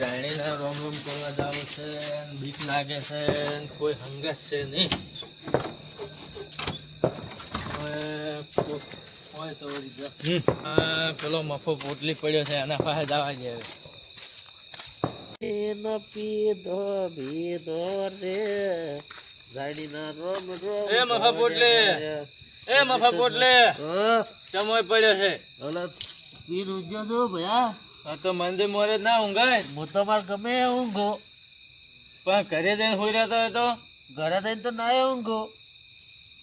જાણીને રોમ રોમ કરવા જાવ છે બીક લાગે છે કોઈ હંગત છે નહીં. હોય તો વળી જો. આ પેલો મફો પોટલી પડ્યો છે એના પાસે જવા દે હવે. એનો પીધો ભીધો રે. રોમ રોમ એ મફા પોટલી. એ મફા પોટલી. પડ્યો છે. ઓલો છો ભયા. આ તો મંદિર મોરે ના ઊંઘાય. હું તમારે ગમે ઊંઘો. પણ ઘરે જઈને હોઈ રહેતો હોય તો? ઘરે થઈને તો ના ઊંઘો.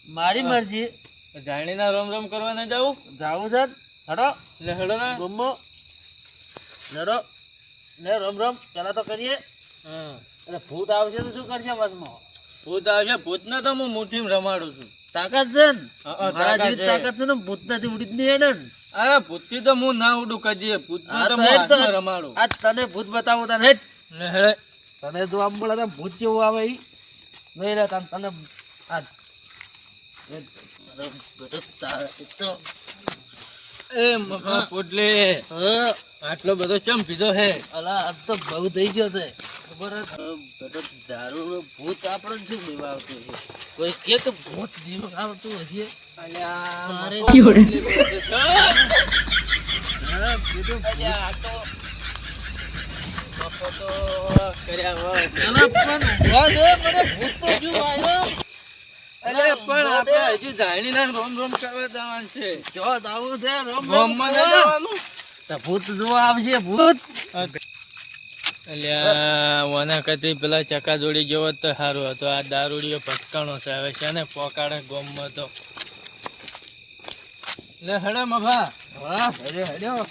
મારી મરજી. જાણીના રોમ રોમ કરવા ન જાવું જાવું સર? હડો. લે હડો ને. ગમો લડો લે રમ રમ પેલા તો કરીએ. હા. એટલે ભૂત આવશે તો શું કરશે બસમાં? ભૂત આવશે. ભૂતને તો હું મુઠ્ઠીમાં રમાડું છું. તાકાત છે મારા જેવી તાકાત છે ને ભૂત નથી ઉડી જ નહીં હેડે અરે ભૂતથી તો હું ના ઉડું કદીએ ભૂતને તો હું રમાડું. આ તને ભૂત બતાવો તને તને જો આમ બોલા ભૂત જેવું આવે ઈ. નહીં રે તને તને આ એ મફા પોટલી હા, આટલો બધો ચમ પીધો હે? અલા આ તો બહુ થઈ ગયો છે. ખબર જ? દારૂ ભૂત આપણે શું આવતું છે? કોઈ કે તો ભૂત આવતું હશે. અલા પણ ઊભા દે, મને ભૂત તો શું આવ્યો અલ્યા, પણ આપણે હજુ જાણીને રોમ રોમ કરવા જવાનું છે. જો દાવું છે રમ રમ ગામમાં જવાનું? ભૂત જોવા આવશે ભૂત. વના કતી પેલા ચકા જોડી જેવો તો સારું હતો. આ દારૂડીઓ ભટકાણો છે. હવે છે ને પોકાડે ગોમમાં તો. લે, હડે મફા હા હડે હેડ્યો.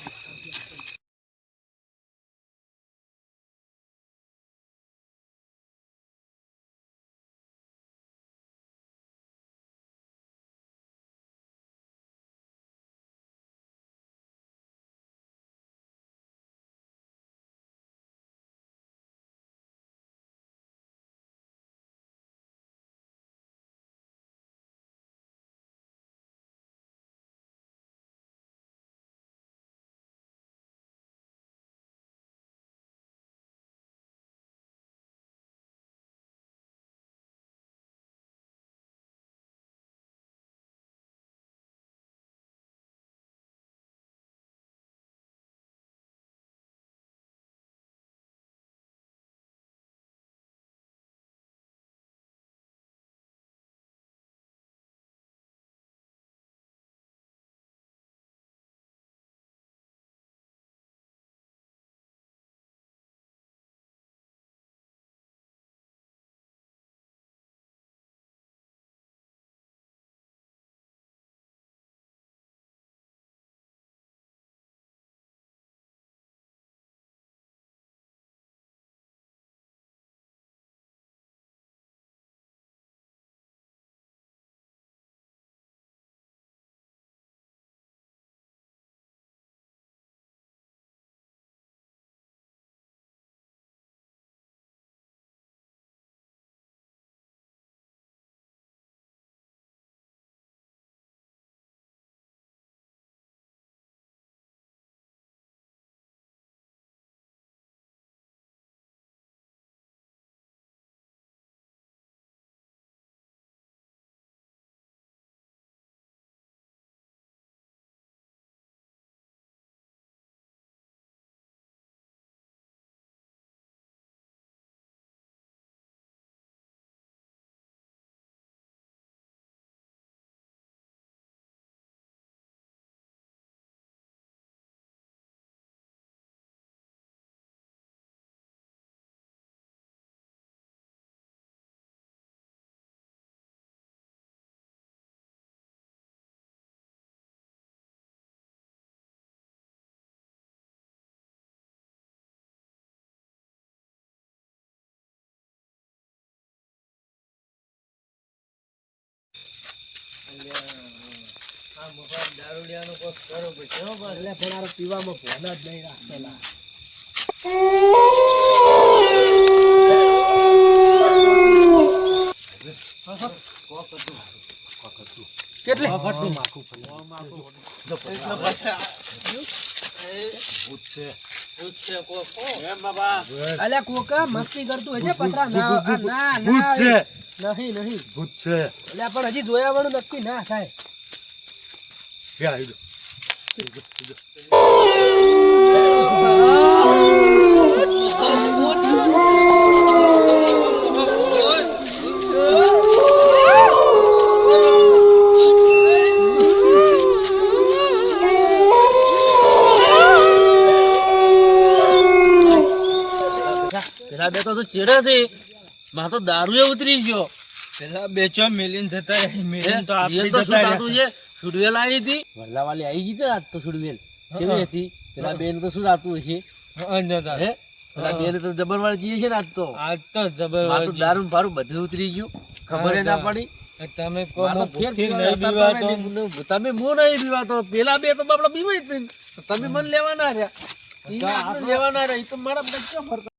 પણ પીવામાં ભોન જ નહીં રાખેલા કેટલી? માખું ફરી એટલે એ ભૂત છે. અલ્યા કોકા મસ્તી કરતું હશે પતરા. ના ના ના છે. નહીં નહીં. ભૂત છે. અલ્યા પણ હજી જોયા વાળું નક્કી ના થાય. ક્યાં આવી પેલા બે તો ચેડા છે? માં તો દારૂ ઉતરી ગયો. પેલા બે ચો મિલિયન જતા રહે મિલિયન તો શું જતા છે. સુડવેલ આવી હતી? વલ્લાવાલી આવી ગઈ આજ તો સુડવેલ. કેવી હતી? પેલા બેન તો શું થતું હશે? હા, હે? પેલા બેન તો જબરવાળી જઈએ છે ને આજ તો. આજ તો માં તો દારૂ પારું બધું ઉતરી ગયું. ખબર ના પડી? તમે તમે મો નહીં બીવાતો પેલા બે તો બાપડા બીવાય જ નહીં. તમે મને લેવાના રહ્યા. લેવાના રહ્યા. તો મારા બચ્ચા ફરતા